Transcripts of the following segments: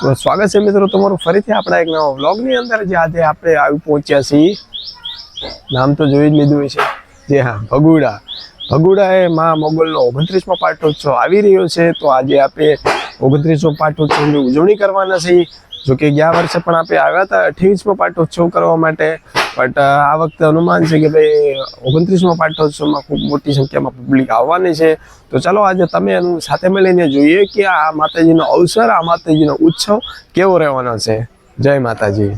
તો સ્વાગત છે મિત્રો તમારું ફરીથી આપણા એક નવા વ્લોગની અંદર, જે આજે આપણે આવી પહોંચ્યા છીએ. નામ તો જોઈ જ લીધું છે જે હા, ભગુડા. ભગુડા એ મા મોગલનો ઓગણત્રીસમો પાટોત્સવ આવી રહ્યો છે. તો આજે આપણે ઓગણત્રીસમો પાટોત્સવની ઉજવણી કરવાના છીએ. જોકે ગયા વર્ષે પણ આપણે આવ્યા હતા અઠ્યાવીસમો પાટોત્સવ કરવા માટે. બટ આ વખતે અનુમાન છે કે ભાઈ ઓગણત્રીસમો પાઠોત્સવમાં ખૂબ મોટી સંખ્યામાં પબ્લિક આવવાની છે. તો ચાલો આજે તમે એનું સાથે મળીને જોઈએ કે આ માતાજીનો અવસર, આ માતાજીનો ઉત્સવ કેવો રહેવાનો છે. જય માતાજી.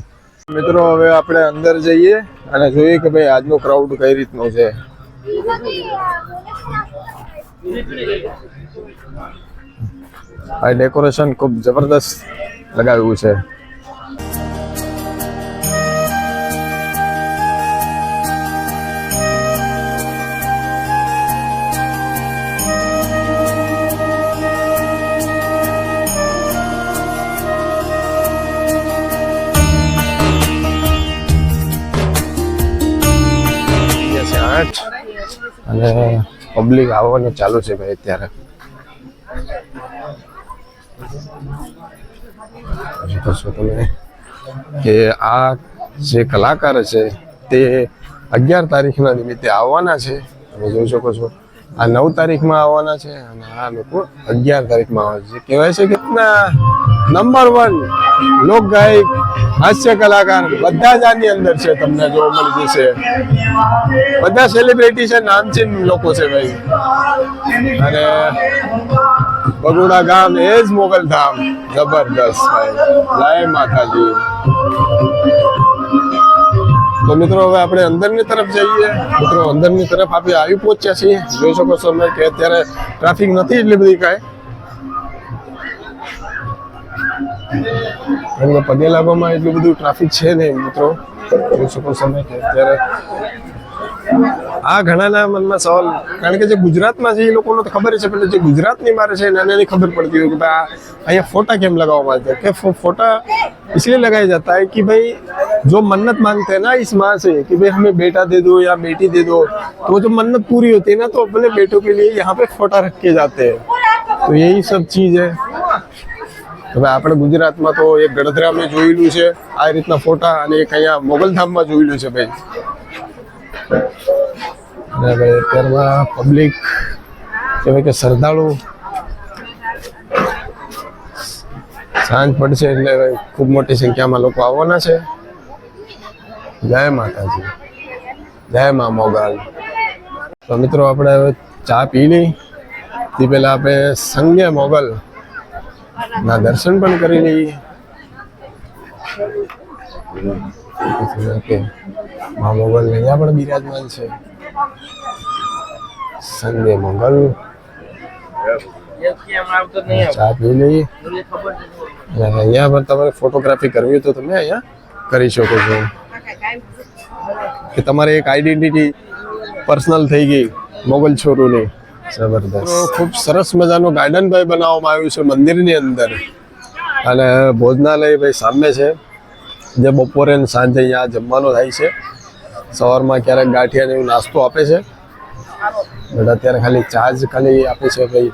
મિત્રો, હવે આપણે અંદર જઈએ અને જોઈએ કે ભાઈ આજનો ક્રાઉડ કઈ રીતનો છે. આ ડેકોરેશન ખૂબ જબરદસ્ત લગાવ્યું છે. વાગ્યા અને પબ્લિક આવવાનું ચાલુ છે ભાઈ અત્યારે. શકો તમે કે આ જે કલાકાર છે તે અગિયાર તારીખના નિમિત્તે આવવાના છે. તમે જોઈ શકો છો. આ નવ તારીખમાં આવવાના છે અને આ લોકો અગિયાર તારીખમાં આવે છે. કહેવાય છે કે નંબર વન લોક ગાયક, હાસ્ય કલાકાર બધા જ આની અંદર છે તમને જોવા મળી જશે. બધા સેલિબ્રિટી છે, નામચીન લોકો છે ભાઈ. અને બગુડા ગામ એ જ મોગલ ધામ. જબરદસ્ત ભાઈ. જય માતાજી. તો મિત્રો, હવે આપણે અંદરની તરફ જઈએ. મિત્રો, અંદરની તરફ આપણે આવી પહોંચ્યા છીએ. જોઈ શકો છો તમે કે અત્યારે ટ્રાફિક નથી એટલી બધી કાંઈ. કેમ કે પદેલાભામાં એટલું બધું ટ્રાફિક છે ને મિત્રો. જોઈ સમય કે અત્યારે આ ઘણાના મનમાં સવાલ, કારણ કે જે ગુજરાતમાં છે એ લોકોને તો ખબર છે પણ જે ગુજરાતની મારે છે એને એની ખબર પડતી હોય કે ભાઈ અહીંયા ફોટા કેમ લગાવવામાં આવે છે કે ફોટા इसलिए लगाया जाता है કે ભાઈ જો મન્નત मांगते ના ઈસ इस माँ કે ભાઈ હમે બેટા बेटा दे दो या बेटी दे दो, तो जो मन्नत पूरी होती है ना, तो अपने बेटों के लिए यहाँ पे फोटा रख के जाते हैं। तो यही सब ભાઈ આપણે ગુજરાતમાં તો એક ગડધરામાં જોયેલું છે. આ રીતના ફોટા અને એક અહીંયા મોગલધામમાં જોયેલું છે ભાઈ. અત્યારમાં પબ્લિક કહેવાય કે શ્રદ્ધાળુ સાંજ પડશે એટલે ખૂબ મોટી સંખ્યામાં લોકો આવવાના છે. જય માતાજી. જય મા મોગલ. તો મિત્રો, આપણે હવે ચા પી લઈ. તે પહેલા આપણે સંજય મોગલ ના, દર્શન પણ કરી લઈએ. મા મોગલ અહીંયા પણ બિરાજમાન છે. સંજય મોગલ. ચા પી લઈએ. અહીંયા પણ તમારે ફોટોગ્રાફી કરવી હોય તો તમે અહીંયા કરી શકો છો. કે તમારે એક આઈડેન્ટિટી પર્સનલ થઈ ગઈ મોગલ છોરુની. ખૂબ સરસ મજાનું ગાર્ડન ભાઈ બનાવવામાં આવ્યું છે મંદિરની અંદર. અને ભોજનાલય ભાઈ સામે છે. જે બપોરે ને સાંજે અહીંયા જમવાનો થાય છે. સવારમાં ક્યારેક ગાંઠિયાને એવું નાસ્તો આપે છે. બધા અત્યારે ખાલી ચાર્જ ખાલી આપે છે ભાઈ.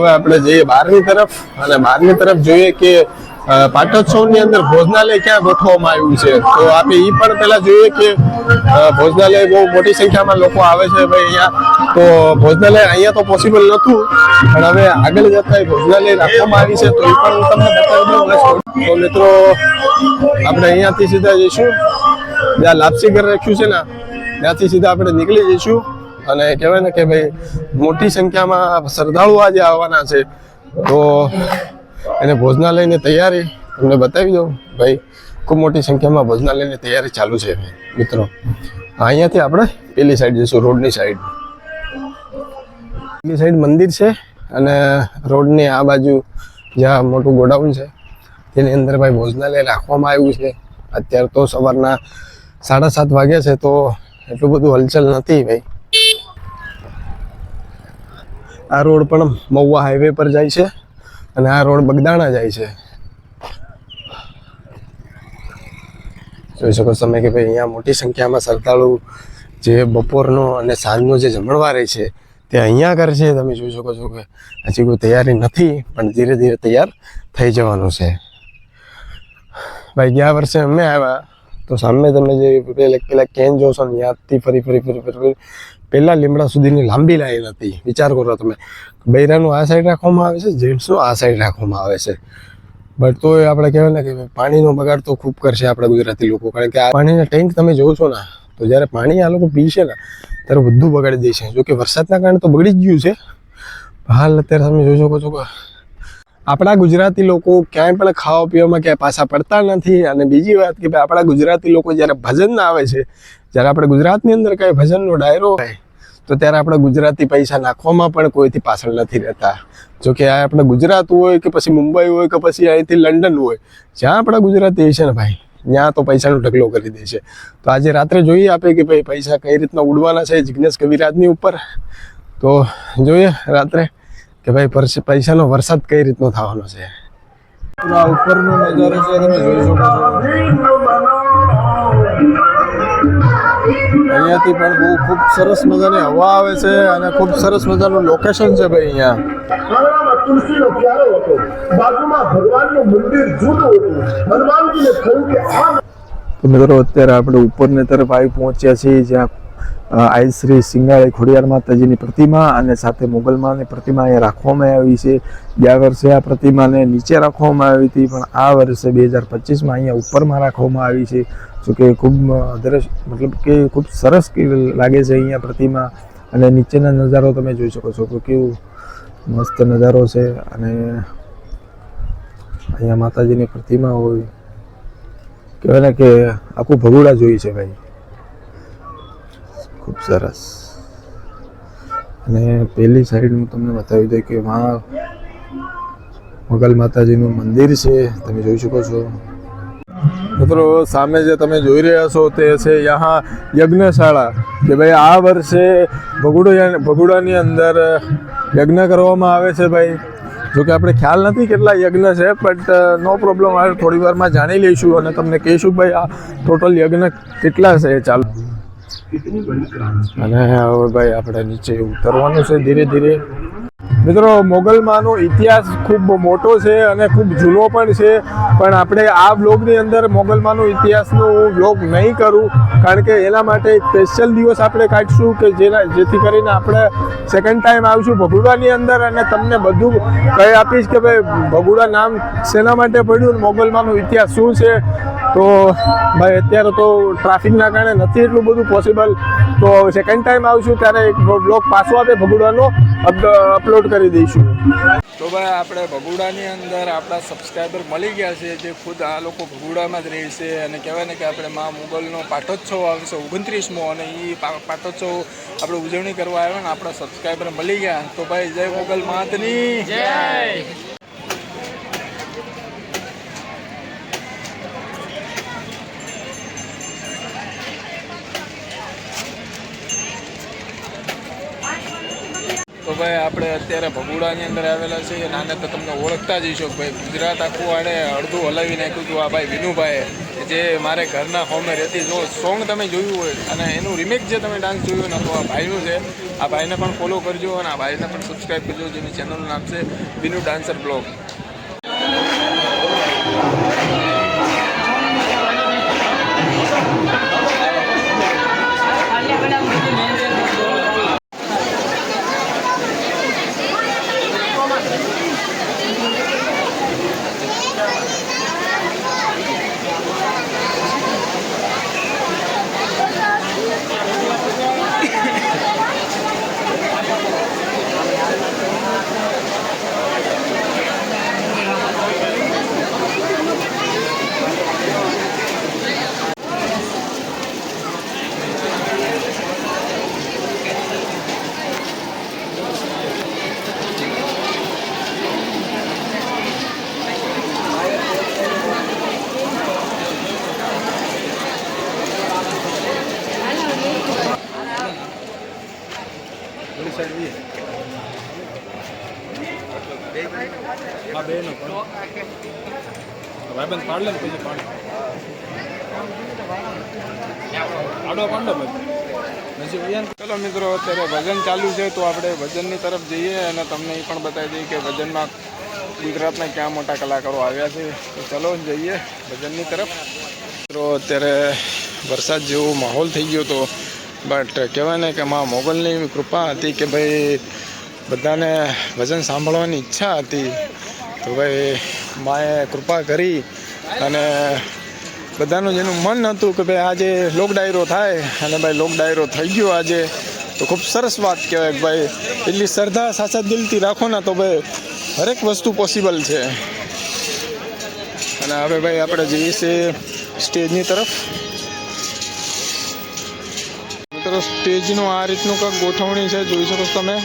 હવે આપણે જઈએ બહારની તરફ અને બહારની તરફ જોઈએ કે પાટોત્સવની અંદર ભોજનાલય ક્યાં ગોઠવવામાં આવ્યું છે? તો આપણે એ પણ પહેલા જોઈએ કે ભોજનાલય બહુ મોટી સંખ્યામાં લોકો આવે છે ભાઈ અહીંયા. તો ભોજનાલય અહીંયા તો પોસિબલ નહોતું, પણ હવે આગળ જતા ભોજનાલય રાખવામાં આવી છે. તો એ પણ હું તમને બતાવી દઉં તો મિત્રો, આપણે અહીંયાથી સીધા જઈશું. જ્યાં લાપસી ઘર રાખ્યું છે ને, ત્યાંથી સીધા આપણે નીકળી જઈશું. અને કહેવાય ને કે ભાઈ મોટી સંખ્યામાં શ્રદ્ધાળુ આજે આવવાના છે. તો એને ભોજનાલયની તૈયારી તમને બતાવી દઉં. ભાઈ, ખૂબ મોટી સંખ્યામાં ભોજનાલયની તૈયારી ચાલુ છે મિત્રો. અહીંયાથી આપણે પેલી સાઈડ જઈશું, રોડની સાઈડ પેલી સાઈડ મંદિર છે અને રોડની આ બાજુ જ્યાં મોટું ગોડાઉન છે, તેની અંદર ભાઈ ભોજનાલય રાખવામાં આવ્યું છે. અત્યારે તો સવારના સાડા સાત વાગ્યા છે, તો એટલું બધું હલચલ નથી ભાઈ. આ રોડ પણ મહુવા હાઈવે પર જાય છે અને આ રોડ બગદાણા જાય છે. જોઈ શકો તમે કે ભાઈ અહીંયા મોટી સંખ્યામાં શ્રદ્ધાળુ જે બપોરનો અને સાંજનો જે જમણવારે છે, તે અહીંયા છે. તમે જોઈ શકો છો કે હજી કોઈ તૈયારી નથી, પણ ધીરે ધીરે તૈયાર થઈ જવાનું છે. ભાઈ ગયા વર્ષે અમે આવ્યા તો સામે તમે જે પેલા પેલા કેન જોશો ને, યાદથી ફરી ફરી ફરી ફરી ફરી પહેલાં લીમડા સુધીની લાંબી લાઈન હતી. વિચાર કરો તમે. બૈરાનું આ સાઈડ રાખવામાં આવે છે, જેન્ટ્સનું આ સાઈડ રાખવામાં આવે છે. બટ એ આપણે કહેવાય ને કે પાણીનો બગાડ તો ખૂબ કરશે આપણે ગુજરાતી લોકો. કારણ કે આ પાણીના ટેન્ક તમે જોવો છો ને, તો જ્યારે પાણી આ લોકો પીશે ને, ત્યારે બધું બગાડી દેશે. જો કે વરસાદના કારણે તો બગડી જ ગયું છે. હાલ અત્યારે તમે જોઈ શકો છો કે આપણા ગુજરાતી લોકો ક્યાંય પણ ખાવા પીવામાં ક્યાંય પાછા પડતા નથી અને બીજી વાત કે ભાઈ આપણા ગુજરાતી લોકો જ્યારે ભજન આવે છે, જ્યારે આપણે ગુજરાતની અંદર કાંઈ ભજનનો ડાયરો હોય, તો ત્યારે આપણે ગુજરાતી પૈસા નાખવામાં પણ કોઈથી પાછળ નથી રહેતા. જો કે આ આપણે ગુજરાત હોય કે પછી મુંબઈ હોય કે પછી અહીંથી લંડન હોય, જ્યાં આપણા ગુજરાતી છે ને ભાઈ, ત્યાં તો પૈસાનો ઢગલો કરી દે છે. તો આજે રાત્રે જોઈએ આપે કે ભાઈ પૈસા કઈ રીતના ઉડવાના છે જિજ્ઞેશ કવિરાજની ઉપર? તો જોઈએ રાત્રે. કે ભાઈ પૈસાનો વરસાદ કઈ રીતનો થવાનો છે? પૂરા ઉપરનો અહીંયાથી પણ બહુ ખૂબ સરસ મજાની હવા આવે છે અને ખૂબ સરસ મજાનું લોકેશન છે ભાઈ અહીંયા. તુલસીનો મિત્રો, અત્યારે આપણે ઉપરની તરફ આવી પહોંચ્યા છીએ જ્યાં આઈ શ્રી સિંગાળે ખોડિયાર માતાજીની પ્રતિમા અને સાથે મુગલમાની પ્રતિમા અહીંયા રાખવામાં આવી છે. ગયા વર્ષે આ પ્રતિમાને નીચે રાખવામાં આવી હતી પણ આ વર્ષે બે હજાર પચીસમાં અહીંયા ઉપરમાં રાખવામાં આવી છે. જો કે ખૂબ અ, દ્રશ્ય મતલબ કે ખૂબ સરસ લાગે છે અહીંયા પ્રતિમા. અને નીચેના નજારો તમે જોઈ શકો છો કે કેવું મસ્ત નજારો છે. અને અહીંયા માતાજીની પ્રતિમા હોય. કહેવાય ને કે આખું ભગોડા જોઈ છે ભાઈ ખૂબ સરસ. અને પેલી સાઈડ હું તમને બતાવી દઉં કે માં મગલ માતાજીનું મંદિર છે, તમે જોઈ શકો છો. મિત્રો, સામે જે તમે જોઈ રહ્યા છો તે છે યહાં યજ્ઞશાળા, કે ભાઈ આ વર્ષે ભગુડા ભગુડાની અંદર યજ્ઞ કરવામાં આવે છે ભાઈ. જો કે આપણે ખ્યાલ નથી કેટલા યજ્ઞ છે બટ નો પ્રોબ્લેમ આવે થોડી વારમાં જાણી લઈશું અને તમને કહીશું, ભાઈ, આ ટોટલ યજ્ઞ કેટલા છે, ચાલુ. અને હવે ભાઈ આપણે નીચે ઉતરવાનું છે ધીરે ધીરે. મિત્રો, મોગલમાંનો ઇતિહાસ ખૂબ મોટો છે અને ખૂબ જૂનો પણ છે. પણ આપણે આ બ્લોગની અંદર મોગલમાંનો ઇતિહાસનો હું બ્લોગ નહીં કરું, કારણ કે એના માટે એક સ્પેશિયલ દિવસ આપણે કાઢીશું કે જેના, જેથી કરીને આપણે સેકન્ડ ટાઈમ આવીશું ભગુડાની અંદર અને તમને બધું કહી આપીશ કે ભાઈ, ભગુડા નામ શેના માટે પડ્યું મોગલમાંનો ઇતિહાસ શું છે? તો ભાઈ, અત્યારે તો ટ્રાફિકના કારણે નથી એટલું બધું પોસિબલ તો સેકન્ડ ટાઈમ આવશું ત્યારે એક બ્લોગ પાછો આપે ભગુડાનો અપલોડ કરી દઈશું. તો ભાઈ આપણે ભગુડાની અંદર આપણા સબસ્ક્રાઈબર મળી ગયા છે જે ખુદ આ લોકો ભગુડામાં જ રહે છે અને કહેવાય ને કે આપણે મા મુગલનો પાટોત્સવ આવશે ઓગણત્રીસમો અને એ પાટોત્સવ આપણે ઉજવણી કરવા આવ્યા ને આપણા સબસ્ક્રાઈબર મળી ગયા. તો ભાઈ જય મુગલ માતની. જય તો ભાઈ આપણે અત્યારે ભગુડાની અંદર આવેલા છે નાને તો તમને ઓળખતા જ હશો ભાઈ ગુજરાત આખું આડે અડધું હલાવી નાખ્યું હતું આ ભાઈ વિનુભાઈએ. જે મારે ઘરના હોમે રહેતી જો સોંગ તમે જોયું હોય અને એનું રિમેક જે તમે ડાન્સ જોયું ને તો આ ભાઈનું છે. આ ભાઈને પણ ફોલો કરજો અને આ ભાઈને પણ સબસ્ક્રાઈબ કરજો જેની ચેનલનું નામ છે વિનુ ડાન્સર બ્લોગ હા ભાઈબંધ પાડલે ને પછી ભાઈ ચલો મિત્રો, અત્યારે વજન ચાલુ છે તો આપણે વજનની તરફ જઈએ અને તમને એ પણ બતાવી દઈએ કે વજનમાં ગુજરાતના ક્યાં મોટા કલાકારો આવ્યા છે. તો ચલો જઈએ ભજનની તરફ. મિત્રો, અત્યારે વરસાદ જેવો માહોલ થઈ ગયો હતો બટ કહેવાય ને કે માં મોગલની કૃપા હતી કે ભાઈ બધાને ભજન સાંભળવાની ઈચ્છા હતી. તો ભાઈ માએ કૃપા કરી અને બધાનું જેનું મન હતું કે ભાઈ આજે લોક ડાયરો થાય અને ભાઈ લોક ડાયરો થઈ ગયો આજે. તો ખૂબ સરસ વાત કહેવાય કે ભાઈ એટલી શ્રદ્ધા સાચા દિલથી રાખો ને તો ભાઈ હરેક વસ્તુ પોસિબલ છે. અને હવે ભાઈ આપણે જઈએ છીએ સ્ટેજની તરફ. મિત્રો સ્ટેજનું આ રીતનું કંઈક ગોઠવણી છે જોઈ શકો છો તમે.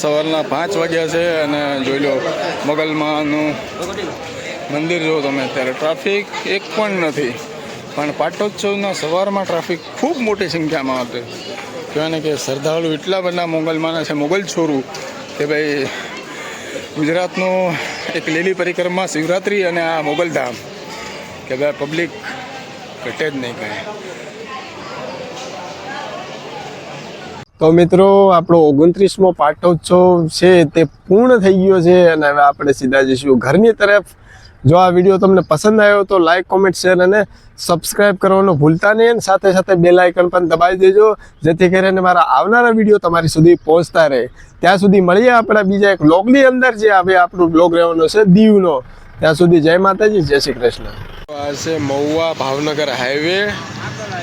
સવારના પાંચ વાગ્યા છે અને જોઈ લો, મોગલમાનું મંદિર જુઓ તમે અત્યારે. ટ્રાફિક એક પણ નથી, પણ પાટોત્સવના સવારમાં ટ્રાફિક ખૂબ મોટી સંખ્યામાં હતી. કહેવાય ને કે શ્રદ્ધાળુ એટલા બધા મોગલમાના છે, મોગલ છોરું, કે ભાઈ ગુજરાતનું એક લીલી પરિક્રમા શિવરાત્રિ અને આ મોગલધામ કે ભાઈ પબ્લિક ઘટે જ નહીં કાંઈ. તો મિત્રો, આપણો ઓગણત્રીસમો પાટોત્સવ છે, તે પૂર્ણ થઈ ગયો છે અને હવે આપણે સીધા જઈશું ઘરની તરફ. જો આ વીડિયો તમને પસંદ આવ્યો તો લાઇક કોમેન્ટ શેર અને સબસ્ક્રાઇબ કરવાનું ભૂલતા નહીં અને સાથે સાથે બેલ આઇકન પણ દબાવી દેજો, જેથી કરીને મારા આવનારા વીડિયો તમારી સુધી પહોંચતા રહે. ત્યાં સુધી મળીએ આપણા બીજા એક બ્લોગની અંદર, જે હવે આપણું બ્લોગ રહેવાનો છે, દીવનો. ત્યાં સુધી જય માતાજી, જય શ્રી કૃષ્ણ. આ છે મહુવા ભાવનગર હાઈવે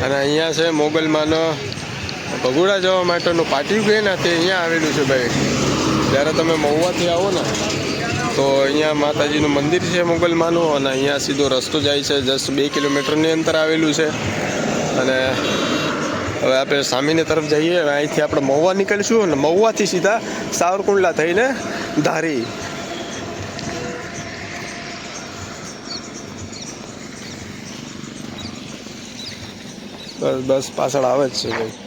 અને અહીંયા છે મોગલમાનો ભગોડા જવા માટેનું પાટિયું કહે ને તે અહીંયા આવેલું છે ભાઈ. જ્યારે તમે મહુવાથી આવો ને, તો અહીંયા માતાજીનું મંદિર છે મોગલમાનું અને અહીંયા સીધો રસ્તો જાય છે, જસ્ટ બે કિલોમીટરની અંતર આવેલું છે. અને હવે આપણે સામીની તરફ જઈએ અને અહીંથી આપણે મહુવા નીકળીશું અને મહુવાથી સીધા સાવરકુંડલા થઈને ધારી. બસ બસ પાછળ આવે જ છે ભાઈ.